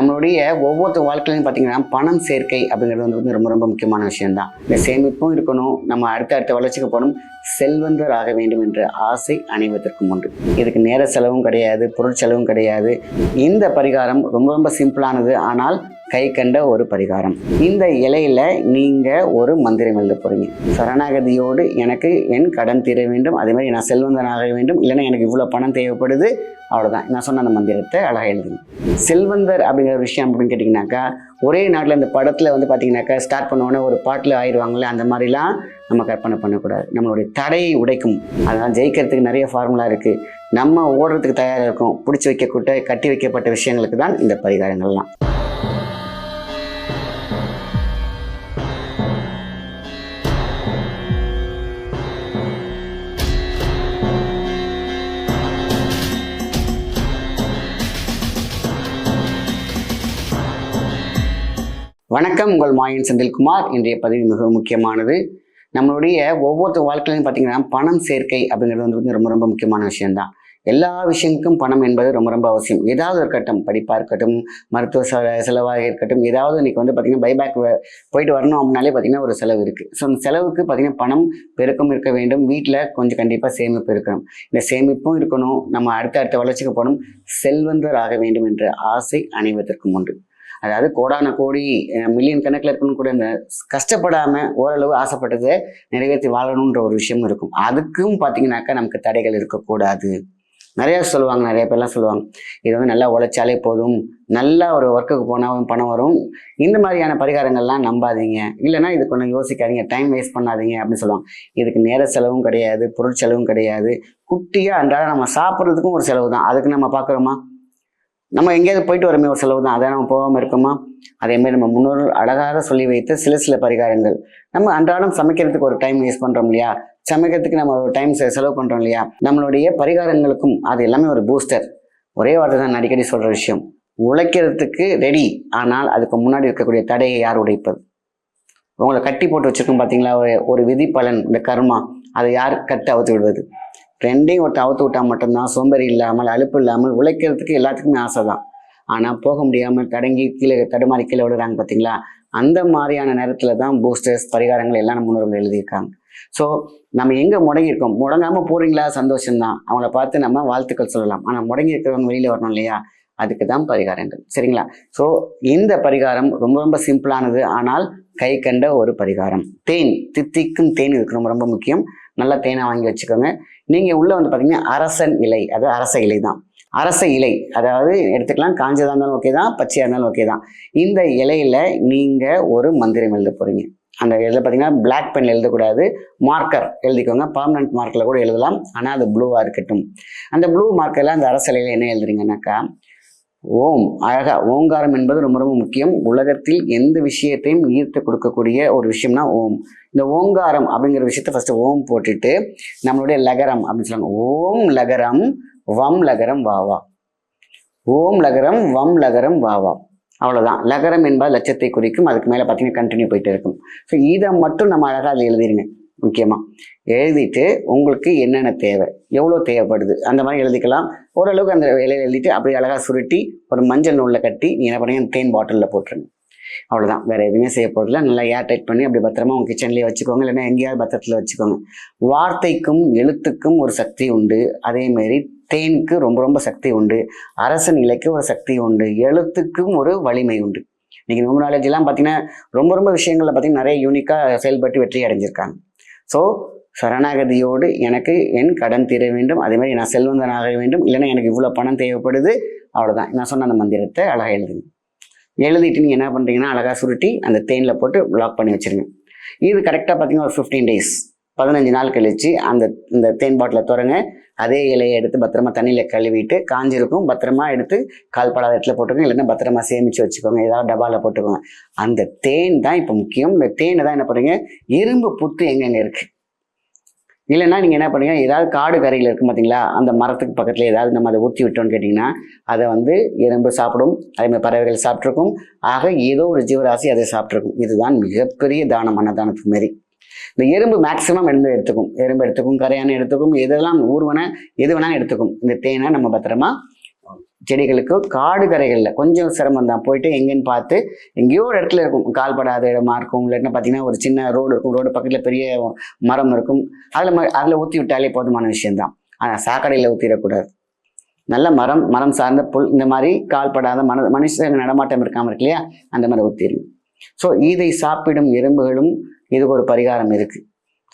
நம்மளுடைய ஒவ்வொருத்த வாழ்க்கையிலையும் பார்த்தீங்கன்னா பணம் சேர்க்கை அப்படிங்கிறது வந்து ரொம்ப ரொம்ப முக்கியமான விஷயம்தான். இந்த சேமிப்பும் இருக்கணும். நம்ம அடுத்த அடுத்த வளர்ச்சிக்கு போகணும். செல்வந்தர் ஆக வேண்டும் என்ற ஆசை அனைவதற்கும் உண்டு. இதுக்கு நேர செலவும் கிடையாது பொருட்செலவும் கிடையாது. இந்த பரிகாரம் ரொம்ப ரொம்ப சிம்பிளானது ஆனால் கை கண்ட ஒரு பரிகாரம். இந்த இலையில நீங்க ஒரு மந்திரம் எழுத போறீங்க. சரணாகதியோடு எனக்கு என் கடன் தீர வேண்டும். அதே மாதிரி நான் செல்வந்தனாக வேண்டும். இல்லைன்னா எனக்கு இவ்வளோ பணம் தேவைப்படுது. அவ்வளோதான் நான் சொன்ன அந்த மந்திரத்தை அழகாக எழுதுங்க. செல்வந்தர் அப்படிங்கிற ஒரு விஷயம் அப்படின்னு கேட்டிங்கனாக்கா ஒரே நாட்டில் இந்த படத்தில் வந்து பார்த்தீங்கன்னாக்கா ஸ்டார்ட் பண்ணோன்னே ஒரு பாட்டில் ஆயிடுவாங்களே அந்த மாதிரிலாம் நம்ம கற்பனை பண்ணக்கூடாது. நம்மளுடைய தடையை உடைக்கும். அதெல்லாம் ஜெயிக்கிறதுக்கு நிறைய ஃபார்முலா இருக்குது நம்ம ஓடுறதுக்கு தயாராக இருக்கும். பிடிச்சி வைக்கக்கூட்ட கட்டி வைக்கப்பட்ட விஷயங்களுக்கு தான் இந்த பரிகாரங்கள்லாம். வணக்கம் உங்கள் மாயன் செந்தில்குமார். இன்றைய பதிவு மிக முக்கியமானது. நம்மளுடைய ஒவ்வொருத்த வாழ்க்கையிலையும் பார்த்தீங்கன்னா பணம் சேர்க்கை அப்படிங்கிறது வந்து ரொம்ப ரொம்ப முக்கியமான விஷயம்தான். எல்லா விஷயங்களுக்கும் பணம் என்பது ரொம்ப ரொம்ப அவசியம். ஏதாவது ஒரு கட்டம் படிப்பாக இருக்கட்டும் மருத்துவ செல செலவாக இருக்கட்டும் ஏதாவது இன்னைக்கு வந்து பார்த்தீங்கன்னா பைபேக் போயிட்டு வரணும் அப்படின்னாலே பார்த்தீங்கன்னா ஒரு செலவு இருக்குது ஸோ அந்த செலவுக்கு பார்த்தீங்கன்னா பணம் பெருக்கம் இருக்க வேண்டும். வீட்டில் கொஞ்சம் கண்டிப்பாக சேமிப்பு இருக்கணும். இந்த சேமிப்பும் இருக்கணும். நம்ம அடுத்த அடுத்த வளர்ச்சிக்கு போகணும். செல்வந்தர் ஆக வேண்டும் என்ற ஆசை அனைவதற்கும் உண்டு. அதாவது கோடான கோடி மில்லியன் கணக்கில் இருக்கணும் கூட இந்த கஷ்டப்படாமல் ஓரளவு ஆசைப்பட்டதை நிறைவேற்றி வாழணுன்ற ஒரு விஷயம் இருக்கும். அதுக்கும் பார்த்தீங்கன்னாக்கா நமக்கு தடைகள் இருக்கக்கூடாது. நிறையா சொல்லுவாங்க நிறைய பேர்லாம் சொல்லுவாங்க. இது வந்து நல்லா உழைச்சாலே போதும். நல்லா ஒரு ஒர்க்குக்கு போனால் பணம் வரும். இந்த மாதிரியான பரிகாரங்கள்லாம் நம்பாதீங்க. இல்லைன்னா இது கொஞ்சம் யோசிக்காதீங்க. டைம் வேஸ்ட் பண்ணாதீங்க அப்படின்னு சொல்லுவாங்க. இதுக்கு நேர செலவும் கிடையாது பொருட்செலவும் கிடையாது. குட்டியாக அன்றாட நம்ம சாப்பிட்றதுக்கும் ஒரு செலவு தான் அதுக்கு நம்ம பார்க்குறோமா? நம்ம எங்கேயாவது போயிட்டு வரமே ஒரு செலவு தான். அதை நம்ம போகாமல் இருக்கோமா? அதேமாதிரி நம்ம முன்னோர்கள் அழகாக சொல்லி வைத்த சில சில பரிகாரங்கள். நம்ம அன்றாடம் சமைக்கிறதுக்கு ஒரு டைம் வேஸ்ட் பண்ணுறோம் இல்லையா? சமைக்கிறதுக்கு நம்ம ஒரு டைம் செலவு பண்ணுறோம் இல்லையா? நம்மளுடைய பரிகாரங்களுக்கும் அது எல்லாமே ஒரு பூஸ்டர் ஒரே வார்த்தை தான் நான் அடிக்கடி சொல்கிற விஷயம். உழைக்கிறதுக்கு ரெடி ஆனால் அதுக்கு முன்னாடி இருக்கக்கூடிய தடையை யார் உடைப்பது? உங்களை கட்டி போட்டு வச்சுருக்கோம் பார்த்தீங்களா ஒரு ஒரு விதி பலன் இந்த கர்மா. அதை யார் கட்டு அவுத்து விடுவது? ரெண்டையும் ஒருத்தர் அவுத்து விட்டால் மட்டும்தான் சோம்பேறி இல்லாமல் அலுப்பு இல்லாமல் உழைக்கிறதுக்கு எல்லாத்துக்குமே ஆசை தான் ஆனால் போக முடியாமல் தடங்கி கீழே தடுமாறி கீழே விடுறாங்க பார்த்தீங்களா அந்த மாதிரியான நேரத்தில் தான் பூஸ்டர்ஸ் பரிகாரங்கள் எல்லாம் நம்ம முன்னோர்கள் எழுதியிருக்காங்க. ஸோ நம்ம எங்கே முடங்கியிருக்கோம்? முடங்காமல் போகிறீங்களா சந்தோஷம்தான். அவங்கள பார்த்து நம்ம வாழ்த்துக்கள் சொல்லலாம். ஆனால் முடங்கி இருக்கிறவங்க வெளியில் வரணும் இல்லையா? அதுக்கு தான் பரிகாரங்கள். சரிங்களா? ஸோ இந்த பரிகாரம் ரொம்ப ரொம்ப சிம்பிளானது. ஆனால் கை கண்ட ஒரு பரிகாரம். தேன். தித்திக்கும் தேன் இதுக்கு ரொம்ப ரொம்ப முக்கியம். நல்ல தேனை வாங்கி வச்சுக்கோங்க. நீங்கள் உள்ளே வந்து பார்த்தீங்கன்னா அரசன் இலை அது அரச இலை தான் அரச இலை அதாவது எடுத்துக்கலாம் காஞ்சதாக இருந்தாலும் ஓகே தான் பச்சையாக இருந்தாலும் ஓகே தான். இந்த இலையில் நீங்கள் ஒரு மந்திரம் எழுத போகிறீங்க அந்த இதில் பார்த்தீங்கன்னா பிளாக் பென் எழுதக்கூடாது மார்க்கர் எழுதிக்கோங்க. பர்மனன்ட் மார்க்கில் கூட எழுதலாம் ஆனால் அது ப்ளூவாக இருக்கட்டும். அந்த ப்ளூ மார்க்கரில் அந்த அரச இலையில் என்ன எழுதுறீங்கன்னாக்கா ஓம். அழகா ஓங்காரம் என்பது ரொம்ப ரொம்ப முக்கியம். உலகத்தில் எந்த விஷயத்தையும் ஈர்த்து கொடுக்கக்கூடிய ஒரு விஷயம்னா ஓம். இந்த ஓங்காரம் அப்படிங்கிற விஷயத்த ஃபர்ஸ்ட் ஓம் போட்டுட்டு நம்மளுடைய லகரம் அப்படின்னு சொல்லுவாங்க. ஓம் லகரம் வம் லகரம் வாவா ஓம் லகரம் வம் லகரம் வாவா அவ்வளோதான் லகரம் என்பது லட்சத்தை குறிக்கும். அதுக்கு மேலே பார்த்தீங்கன்னா கண்டினியூ போயிட்டு இருக்கும். ஸோ இதை மட்டும் நம்ம அழகாக அதில் எழுதிருங்க. முக்கியமாக எழுதிட்டு உங்களுக்கு என்னென்ன தேவை? எவ்வளோ தேவைப்படுது? அந்த மாதிரி எழுதிக்கலாம். ஓரளவுக்கு அந்த இலையில எழுதிட்டு அப்படி அழகாக சுருட்டி ஒரு மஞ்சள் நூலில் கட்டி நீ என்ன பண்ணுங்க தேன் பாட்டிலில் போட்டுருங்க. அவ்வளோதான் வேறு எதுவுமே செய்ய போகிறதில்ல நல்லா ஏர் டைட் பண்ணி அப்படி பத்திரமா உங்கள் கிச்சன்லேயே வச்சுக்கோங்க. இல்லைன்னா எங்கேயாவது பத்திரத்தில் வச்சுக்கோங்க. வார்த்தைக்கும் எழுத்துக்கும் ஒரு சக்தி உண்டு. அதேமாரி தேனுக்கு ரொம்ப ரொம்ப சக்தி உண்டு. அரசன் இலைக்கு ஒரு சக்தி உண்டு. எழுத்துக்கும் ஒரு வலிமை உண்டு. இன்னைக்கு நியூமராலஜிலாம் பார்த்தீங்கன்னா ரொம்ப ரொம்ப விஷயங்களில் பார்த்தீங்கன்னா நிறைய யூனிக்காக செயல்பட்டு வெற்றி அடைஞ்சிருக்காங்க. ஸோ சரணாகதியோடு எனக்கு என் கடன் தீர வேண்டும். அதே மாதிரி நான் செல்வந்தனாக வேண்டும். இல்லைன்னா எனக்கு இவ்வளோ பணம் தேவைப்படுது. அவ்வளோதான் நான் சொன்ன அந்த மந்திரத்தை அழகாக எழுதுங்க. எழுதிட்டு நீங்கள் என்ன பண்ணுறீங்கன்னா அழகாக சுருட்டி அந்த தேனில் போட்டு பிளாக் பண்ணி வச்சிருங்க. இது கரெக்டாக பார்த்தீங்கன்னா ஒரு ஃபிஃப்டீன் டேஸ் பதினஞ்சு நாள் கழித்து அந்த இந்த தேன் பாட்டில் திறங்க அதே இலையை எடுத்து பத்திரமா தண்ணியில் கழுவிட்டு காஞ்சிருக்கும். பத்திரமா எடுத்து கால்படாத இடத்துல போட்டுக்கோங்க. இல்லைன்னா பத்திரமா சேமித்து வச்சுக்கோங்க. ஏதாவது டபாவில் போட்டுக்கோங்க. அந்த தேன் தான் இப்போ முக்கியம். இந்த தேனை தான் என்ன பண்ணுறீங்க இரும்பு புத்து எங்கெங்கே இருக்குது இல்லைன்னா நீங்கள் என்ன பண்ணுங்கள் ஏதாவது காடு கரையில் இருக்கும் பார்த்தீங்களா அந்த மரத்துக்கு பக்கத்தில் ஏதாவது நம்ம அதை ஊற்றி விட்டோம்னு கேட்டிங்கன்னா அதை வந்து எறும்பு சாப்பிடும் அதேமாதிரி பறவைகள் சாப்பிட்ருக்கும் ஆக ஏதோ ஒரு ஜீவராசி அதை சாப்பிட்ருக்கும் இதுதான் மிகப்பெரிய தானம் அன்னதானத்துக்கு மாரி இந்த எறும்பு மேக்சிமம் எறும்பு எடுத்துக்கும். எறும்பு எடுத்துக்கும் கரையான எடுத்துக்கும் எதெல்லாம் ஊர்வன எது வேணாலும் எடுத்துக்கும். இந்த தேனை நம்ம பத்திரமா செடிகளுக்கு காடு கரைகளில் கொஞ்சம் சிரமம் தான் போயிட்டு எங்கேன்னு பார்த்து எங்கேயோ ஒரு இடத்துல இருக்கும். கால்படாத இடமா இருக்கும். இல்லைன்னா பார்த்தீங்கன்னா ஒரு சின்ன ரோடு இருக்கும் ரோடு பக்கத்தில் பெரிய மரம் இருக்கும். அதில் அதில் ஊற்றி விட்டாலே போதுமான விஷயம்தான். ஆனால் சாக்கடையில் ஊற்றிடக்கூடாது நல்ல மரம் மரம் சார்ந்த புல் இந்த மாதிரி கால்படாத மன மனுஷங்க நடமாட்டம் இருக்காமல் இருக்கு இல்லையா? அந்த மாதிரி ஊற்றிடும் ஸோ இதை சாப்பிடும் எறும்புகளும் இதுக்கு ஒரு பரிகாரம் இருக்குது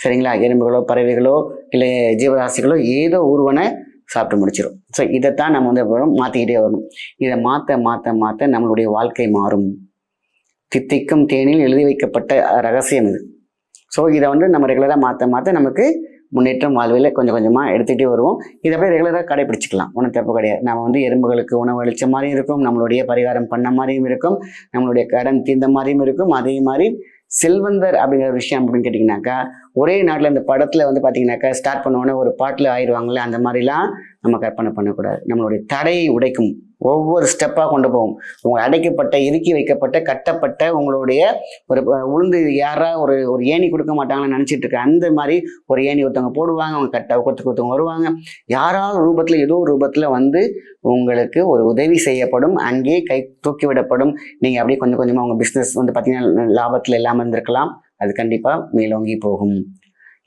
சரிங்களா? எறும்புகளோ பறவைகளோ இல்லை ஜீவராசிகளோ ஏதோ ஒருவனை சாப்பிட்டு முடிச்சிடும் ஸோ இதைத்தான் நம்ம வந்து மாற்றிக்கிட்டே வரணும். இதை மாற்ற மாற்ற மாற்ற நம்மளுடைய வாழ்க்கை மாறும். தித்திக்கும் தேனில் எழுதி வைக்கப்பட்ட ரகசியம் இது. ஸோ இதை வந்து நம்ம ரெகுலராக மாற்ற மாற்ற நமக்கு முன்னேற்றம் வாழ்வில் கொஞ்சம் கொஞ்சமாக எடுத்துகிட்டே வருவோம். இதை அப்படியே ரெகுலராக கடைபிடிச்சிக்கலாம் ஒன்றும் தப்பு கிடையாது. நம்ம வந்து எறும்புகளுக்கு உணவு அளித்த மாதிரியும் இருக்கும். நம்மளுடைய பரிகாரம் பண்ண மாதிரியும் இருக்கும். நம்மளுடைய கடன் தீர்ந்த மாதிரியும் இருக்கும். அதே மாதிரி செல்வந்தர் அப்படிங்கிற ஒரு விஷயம் அப்படின்னு கேட்டிங்கனாக்கா ஒரே நாட்டில் இந்த படத்தில் வந்து பார்த்தீங்கன்னாக்கா ஸ்டார்ட் பண்ணோன்னே ஒரு பாட்டில் ஆயிடுவாங்களே அந்த மாதிரிலாம் நம்ம கற்பனை பண்ணக்கூடாது. நம்மளுடைய தடையை உடைக்கும் ஒவ்வொரு ஸ்டெப்பாக கொண்டு போகும். உங்கள் அடைக்கப்பட்ட இறுக்கி வைக்கப்பட்ட கட்டப்பட்ட உங்களுடைய ஒரு உளுந்து யாரா ஒரு ஒரு ஏணி கொடுக்க மாட்டாங்கன்னு நினச்சிட்டு இருக்க அந்த மாதிரி ஒரு ஏணி ஒருத்தவங்க போடுவாங்க. அவங்க கட்ட கொடுத்து கொத்தவங்க வருவாங்க. யாராவது ரூபத்தில் ஏதோ ஒரு ரூபத்தில் வந்து உங்களுக்கு ஒரு உதவி செய்யப்படும். அங்கேயே கை தூக்கிவிடப்படும் நீங்கள் அப்படியே கொஞ்சம் கொஞ்சமாக உங்கள் பிஸ்னஸ் வந்து பார்த்தீங்கன்னா லாபத்தில் இல்லாமல் இருந்திருக்கலாம். அது கண்டிப்பாக மேலோங்கி போகும்.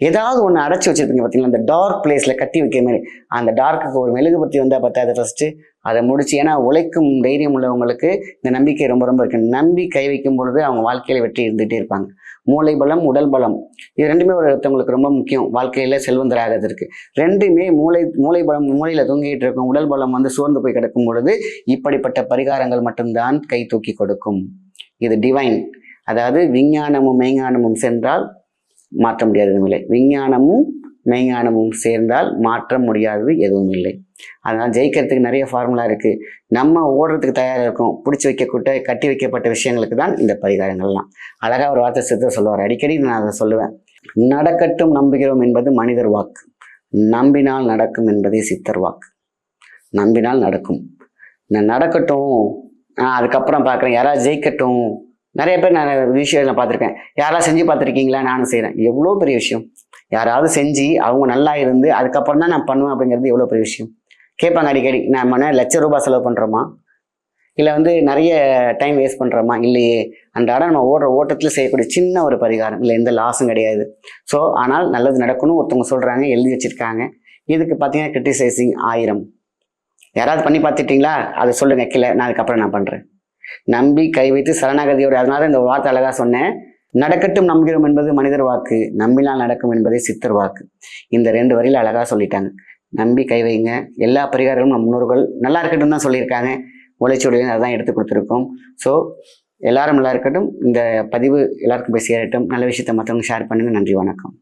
ஏதாவது ஒன்று அடைச்சி வச்சுருப்பீங்க பார்த்தீங்களா அந்த டார்க் பிளேஸில் கட்டி வைக்கிற மாதிரி. அந்த டார்க்குக்கு ஒரு மெழுகுபத்தி வந்தால் பார்த்தா அது ஃபஸ்ட்டு அதை முடிச்சு ஏன்னா உழைக்கும் தைரியம் உள்ளவங்களுக்கு இந்த நம்பிக்கை ரொம்ப ரொம்ப இருக்கு. நம்பி கை வைக்கும் பொழுது அவங்க வாழ்க்கையில வெற்றி இருந்துகிட்டே இருப்பாங்க. மூளை பலம் உடல் பலம். இது ரெண்டுமே ஒருத்தவங்களுக்கு ரொம்ப முக்கியம். வாழ்க்கையில செல்வந்தராகிறதுக்கு ரெண்டுமே மூளை மூளை பலம் மூளையில தூங்கிட்டு இருக்கும் உடல் பலம் வந்து சோர்ந்து போய் கிடக்கும் பொழுது இப்படிப்பட்ட பரிகாரங்கள் மட்டும்தான் கை தூக்கி கொடுக்கும். இது டிவைன் அதாவது விஞ்ஞானமும் மெய்ஞானமும் சென்றால் மாற்ற முடியாதது இல்லை. விஞ்ஞானமும் மெய்ஞானமும் சேர்ந்தால் மாற்ற முடியாதது எதுவும் இல்லை. அதனால் ஜெயிக்கிறதுக்கு நிறைய ஃபார்முலா இருக்குது நம்ம ஓடுறதுக்கு தயாராக இருக்கோம். பிடிச்சி வைக்கக்கூட்ட கட்டி வைக்கப்பட்ட விஷயங்களுக்கு தான் இந்த பரிகாரங்கள்லாம். அழகாக ஒரு வார்த்தை சித்தர் சொல்லுவார். அடிக்கடி நான் அதை சொல்லுவேன். நடக்கட்டும் நம்புகிறோம் என்பது மனிதர் வாக்கு. நம்பினால் நடக்கும் என்பதே சித்தர் வாக்கு. நம்பினால் நடக்கும். நான் நடக்கட்டும் நான் அதுக்கப்புறம் பார்க்குறேன். யாராவது ஜெயிக்கட்டும். நிறைய பேர் நான் விஷயம் நான் பார்த்துருக்கேன். யாராவது செஞ்சு பார்த்துருக்கீங்களா? நானும் செய்கிறேன் எவ்வளோ பெரிய விஷயம். யாராவது செஞ்சு அவங்க நல்லா இருந்து அதுக்கப்புறம் தான் நான் பண்ணுவேன் அப்படிங்கிறது எவ்வளோ பெரிய விஷயம். கேட்பாங்க அடிக்கடி நான் மன லட்ச ரூபாய் செலவு பண்ணுறோமா இல்லை வந்து நிறைய டைம் வேஸ்ட் பண்ணுறோமா இல்லையே. அன்றாட நம்ம ஓடுற ஓட்டத்தில் செய்யக்கூடிய சின்ன ஒரு பரிகாரம். இல்லை எந்த லாஸும் கிடையாது. ஸோ ஆனால் நல்லது நடக்கணும் ஒருத்தவங்க சொல்கிறாங்க எழுதி வச்சுருக்காங்க. இதுக்கு பார்த்தீங்கன்னா கிரிட்டிசைசிங் ஆயிரம். யாராவது பண்ணி பார்த்துட்டிங்களா? அதை சொல்லுங்கள் கீழே. நான் அதுக்கப்புறம் நான் பண்ணுறேன் நம்பி கை வைத்து சரணாகதியோட அதனால இந்த வார்த்தை அழகாக சொன்னேன். நடக்கட்டும் நம்புகிறோம் என்பது மனிதர் வாக்கு. நம்பினால் நடக்கும் என்பதே சித்தர் வாக்கு. இந்த ரெண்டு வரியில் அழகாக சொல்லிட்டாங்க. நம்பி கை வைங்க. எல்லா பரிகாரங்களும் நம் முன்னோர்கள் நல்லா இருக்கட்டும் தான் சொல்லியிருக்காங்க. உழைச்சோடையும் அதான் எடுத்து கொடுத்துருக்கோம். ஸோ எல்லாரும் நல்லா இருக்கட்டும். இந்த பதிவு எல்லாருக்கும் போய் சேரட்டும். நல்ல விஷயத்தை மற்றவங்க ஷேர் பண்ணுங்கள் நன்றி வணக்கம்.